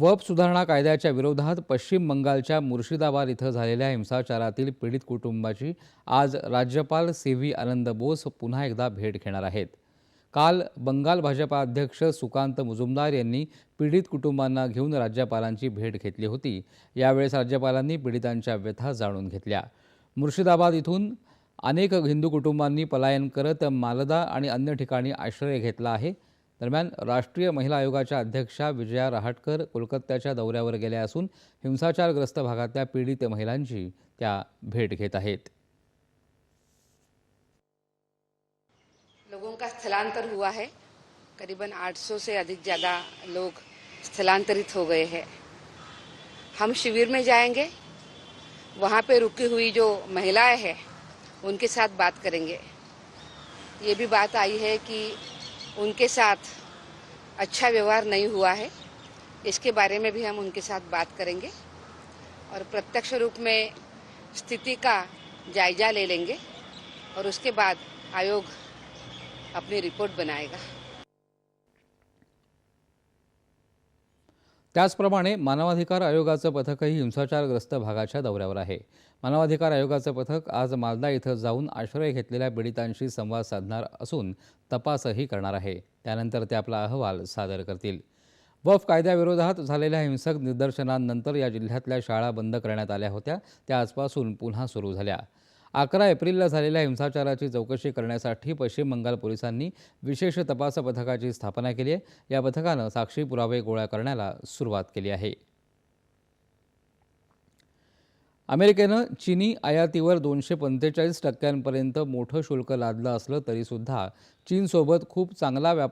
वप सुधारणा कायद्याच्या विरोधात पश्चिम बंगालच्या मुर्शिदाबाद इथं झालेल्या हिंसाचारातील पीडित कुटुंबाची आज राज्यपाल सी व्ही आनंद बोस पुन्हा एकदा भेट घेणार आहेत. काल बंगाल भाजपा अध्यक्ष सुकांत मुजुमदार यांनी पीडित कुटुंबांना घेऊन राज्यपालांची भेट घेतली होती. यावेळेस राज्यपालांनी पीडितांच्या व्यथा जाणून घेतल्या. मुर्शिदाबाद इथून अनेक हिंदू कुटुंबांनी पलायन करत मालदा आणि अन्य ठिकाणी आश्रय घेतला आहे. दरम्यान राष्ट्रीय महिला आयोगाच्या अध्यक्षा विजया रहाटकर कोलकात्याच्या दौऱ्यावर गेल्या असून हिंसाचारग्रस्त भागातल्या पीडित महिलांची त्या भेट घेत आहेत. लोगों का स्थलांतर हुआ है? करीबन 800 से अधिक ज़्यादा लोग स्थलांतरित हो गए हैं। हम शिविर में जाएंगे। वहाँ पे रुकी हुई जो महिलाएं हैं उनके साथ बात करेंगे। ये भी बात आई है कि उनके साथ अच्छा व्यवहार नहीं हुआ है, इसके बारे में भी हम उनके साथ बात करेंगे और प्रत्यक्ष रूप में स्थिति का जायजा ले लेंगे और उसके बाद आयोग अपनी रिपोर्ट बनाएगा। त्याचप्रमाणे मानवाधिकार आयोगाचं पथकही हिंसाचारग्रस्त भागाच्या दौऱ्यावर आहे. मानवाधिकार आयोगाचं पथक आज मालदा इथं जाऊन आश्रय घेतलेल्या पीडितांशी संवाद साधणार असून तपासही करणार आहे. त्यानंतर ते आपला अहवाल सादर करतील. वफ कायद्याविरोधात झालेल्या हिंसक निदर्शनांनंतर या जिल्ह्यातल्या शाळा बंद करण्यात आल्या होत्या. त्या आजपासून पुन्हा सुरू झाल्या. अकरा एप्रिलला झालेल्या हिंसाचाराची चौकशी करण्यासाठी पश्चिम बंगाल पोलिसांनी विशेष तपास पथकाची स्थापना केली आहे. या पथकानं साक्षी पुरावे गोळा करण्याला सुरुवात केली आहे. अमेरिकेनं चिनी आयातीवर दोनशे पंचेचाळीस टक्क्यांपर्यंत मोठं शुल्क लादलं असलं तरीसुद्धा चीनसोबत खूप चांगला व्यापार